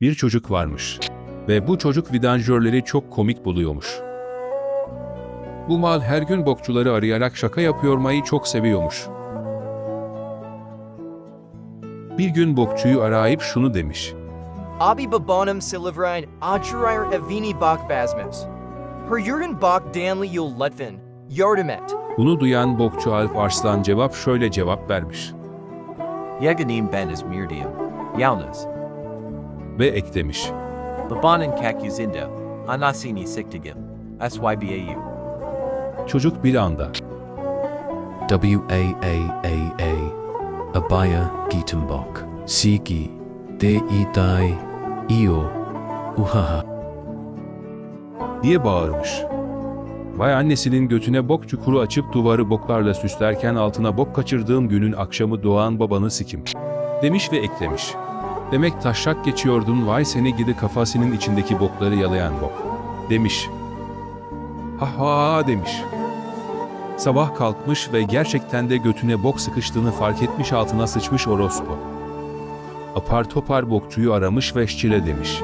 Bir çocuk varmış. Ve bu çocuk vidanjörleri çok komik buluyormuş. Bu mal her gün bokçuları arayarak şaka yapıyormayı çok seviyormuş. Bir gün bokçuyu arayıp şunu demiş. Abi babanım silivrain acurair evini bak basmas. Her yurgen bak danli yul letvin. Yardım et. Bunu duyan bokçu Alp Arslan cevap şöyle cevap vermiş. Yeganim ben is mirdium. Yalnız. Ve eklemiş. Babanan kakuzinda. Anasini siktigim. SYBAU. Çocuk bir anda W A A A A Abaya Gittenbach Sigi De Idai Io Uhaha diye bağırmış. Vay annesinin götüne bok çukuru açıp duvarı boklarla süslerken altına bok kaçırdığım günün akşamı doğan babanı sikim. Demiş ve eklemiş. Demek taşak geçiyordun vay seni gidi kafasının içindeki bokları yalayan bok. Demiş. Ha ha demiş. Sabah kalkmış ve gerçekten de götüne bok sıkıştığını fark etmiş altına sıçmış orospu. Apar topar bokçuyu aramış ve şçile demiş.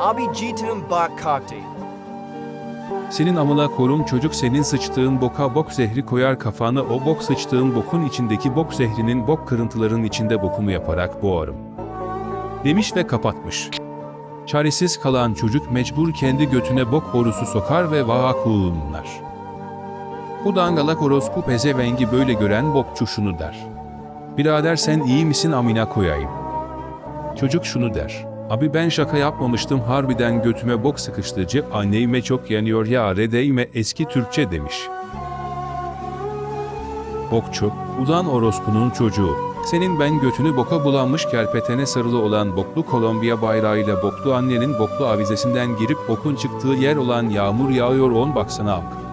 Abi jitunum bak kakti. Senin amına korum çocuk senin sıçtığın boka bok zehri koyar kafanı o bok sıçtığın bokun içindeki bok zehrinin bok kırıntıların içinde bokumu yaparak boğarım. Demiş ve kapatmış. Çaresiz kalan çocuk mecbur kendi götüne bok borusu sokar ve vahakulunlar. Bu dangalak orospu pezevengi böyle gören bokçu şunu der. Birader sen iyi misin amına koyayım. Çocuk şunu der. Abi ben şaka yapmamıştım harbiden götüme bok sıkıştıcı anneyime çok yanıyor ya redeyime eski Türkçe demiş. Bokçu, ulan orospunun çocuğu. Senin ben götünü boka bulanmış kerpetene sarılı olan boklu Kolombiya bayrağıyla boklu annenin boklu avizesinden girip bokun çıktığı yer olan yağmur yağıyor on baksana ak.